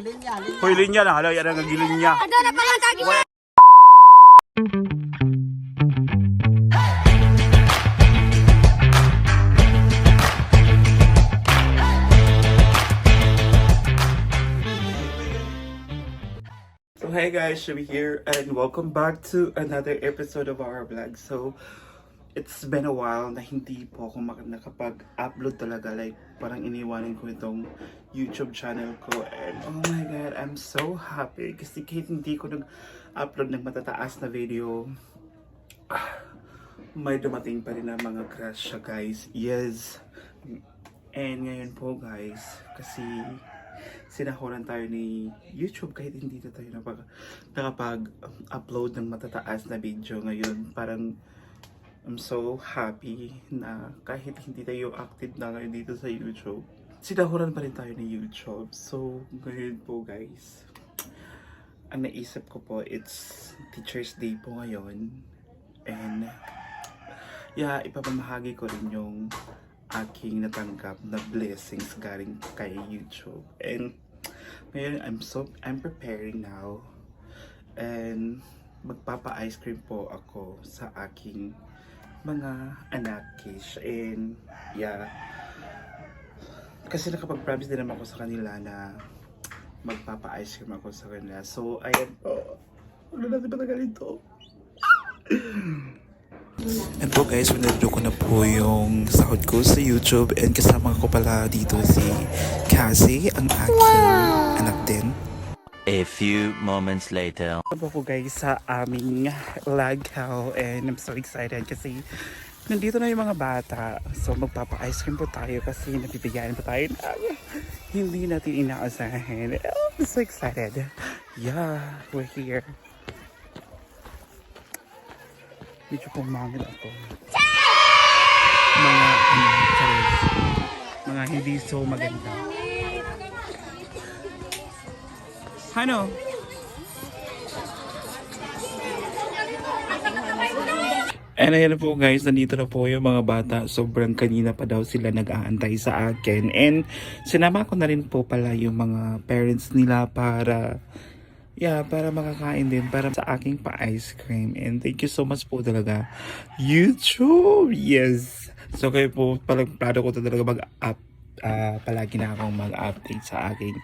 linya, linya. Hoy, linya na. Hala, yan ang gilinya. Ada na pangantagi mo. So hey guys, Shubi here and welcome back to another episode of our vlog. So it's been a while na hindi po ako nakapag-upload talaga. Like parang iniwanan ko itong YouTube channel ko and oh my god, I'm so happy kasi kahit hindi ko nag-upload ng matataas na video, may dumating pa rin na mga crush siya guys. Yes. And ngayon po guys, kasi sinahuran tayo ni YouTube kahit hindi na tayo nakapag-upload ng matataas na video ngayon. Parang I'm so happy na kahit hindi tayo active na ngayon dito sa YouTube, sinahuran pa rin tayo ni YouTube. So, ngayon po guys, ang naisip ko po, it's Teacher's Day po ngayon. And, yeah, ipapamahagi ko rin yung aking natanggap na blessings galing kay YouTube. And ngayon, I'm so, I'm preparing now. And magpapa-ice cream po ako sa aking mga anak kish. And yeah, kasi nakapag-promise din naman ako sa kanila na magpapa-ice cream ako sa kanila. So, ayan po. Ano natin patagalin to? And po guys, winadro ko na po yung sahod ko sa YouTube and kasama ko pala dito si Cassie, ang aking anak din. A few moments later. Ano po guys sa aming lagaw and I'm so excited kasi nandito na yung mga bata. So magpapa-ice cream po tayo kasi nabibigyan po tayo na hindi natin inaasahan. Oh, I'm so excited. Yeah, we're here. Medyo pumangil ako. Mga, ano, sorry. mga hindi so maganda. Ano? And ayan po guys, nandito na po yung mga bata. Sobrang kanina pa daw sila nag-aantay sa akin. And sinama ko na rin po pala yung mga parents nila para Yeah, para makakain din para sa aking pa-ice cream. And thank you so much po talaga. YouTube! Yes! So kayo po, palang plano ko talaga mag-up. ah, palagi na akong mag-update sa aking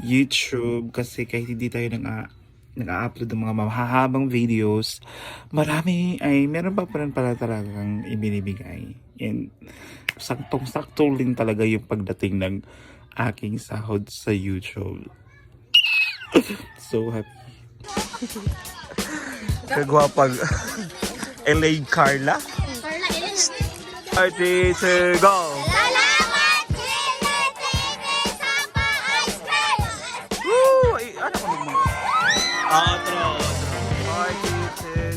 YouTube. Kasi kahit hindi tayo nang nag-upload ng mga mahahabang videos, marami ay meron pa pa rin pala talagang ibinibigay. And saktong-sakto rin talaga yung pagdating ng aking sahod sa YouTube. so happy. Kagwapag LA Carla. Carla, ilan? Artist, go!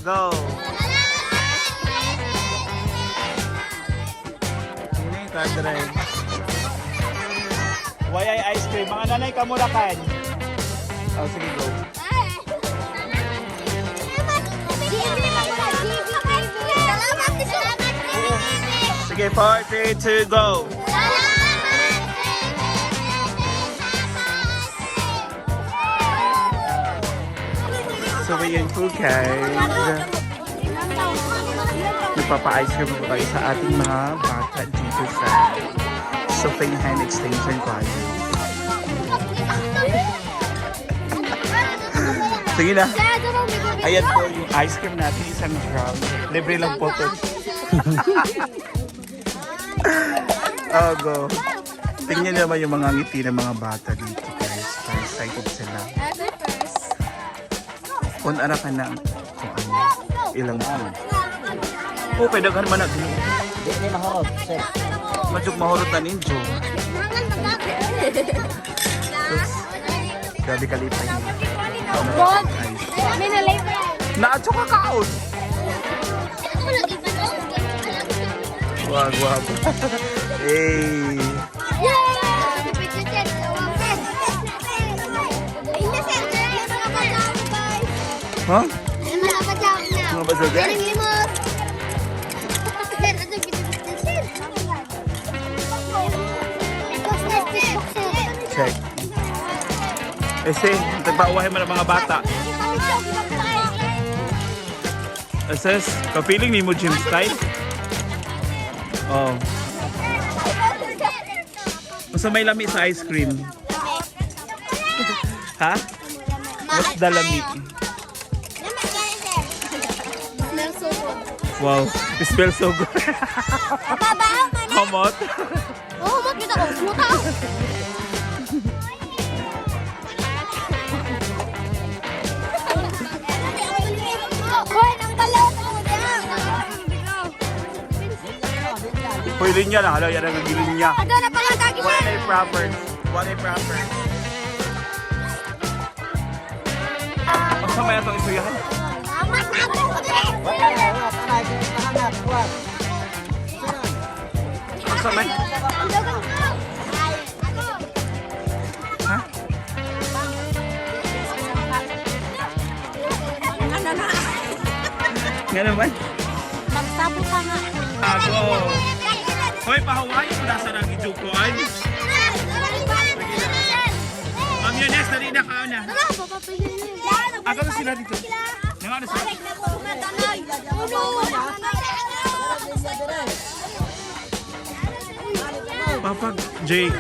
Go! Ini. Wayay ice cream. Mga nanay kamulakan. Oh, sige, go. Sige, 4, 3, 2, go! So, ayan po guys. Nagpapa-ice cream po tayo sa ating mga bata dito sa Hand Extension Closet. Sige na. Ayan po yung ice cream natin, isang drum. Libre lang po to. oh, go. Tingnan naman yung mga ngiti ng mga bata dito guys. Excited sila. Kung ara ka na kung ano, ilang food. Oh, pwede ka naman natin. Di, di mahorot, sir. Madyok mahurot na ninjo. Grabe kalipay niya. God, Nice. may nalay pa. Naadyo ka kaon! Wag, wag. hey! Ha? Mga basagan? Check. Kasi, nagpauwahin mo ng mga bata. Assess, kapiling ni mo gym style? Oh. Basta may lami sa ice cream. Ha? What's the lami? Wow, it smells so good. Babaw man. Hamot. Oh, makita ko. Muta. Hoy, nang balaw mo diyan. Hoy, linya na. Hala, yan ang linya. Ada na pala kagi Wala na yung proper. Wala yung proper. Ang samaya itong isuyahan. Amat na ako ko samay. Ha? Nga naman. Magsapo ka nga. Ako. Hoy, pahawain mo nasa nang ijukuan. Ang yun, Nes, dali na ka na. Ako na sila dito. Nga na sila. Papag Jake.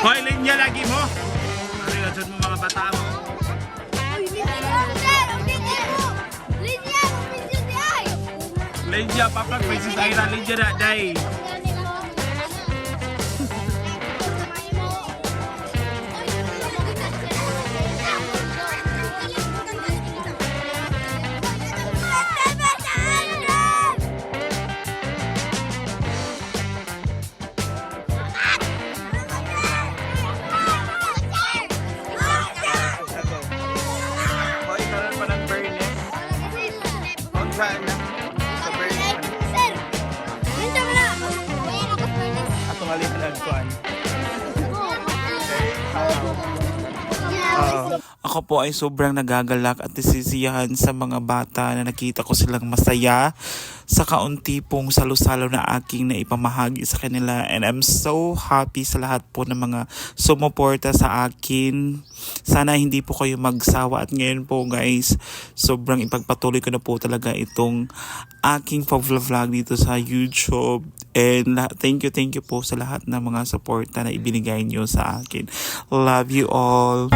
Hoy, linya lagi mo. Ano na dyan mo mga bata mo? Linya, papag, may sis Ira, linya na, day. Kung saan Ako po ay sobrang nagagalak at nasisiyahan sa mga bata na nakita ko silang masaya sa kaunti pong salo-salo na aking naipamahagi sa kanila. And I'm so happy sa lahat po ng mga sumuporta sa akin. Sana hindi po kayo magsawa at ngayon po guys, sobrang ipagpatuloy ko na po talaga itong aking pag-vlog dito sa YouTube. And thank you, thank you po sa lahat ng mga suporta na ibinigay niyo sa akin. Love you all.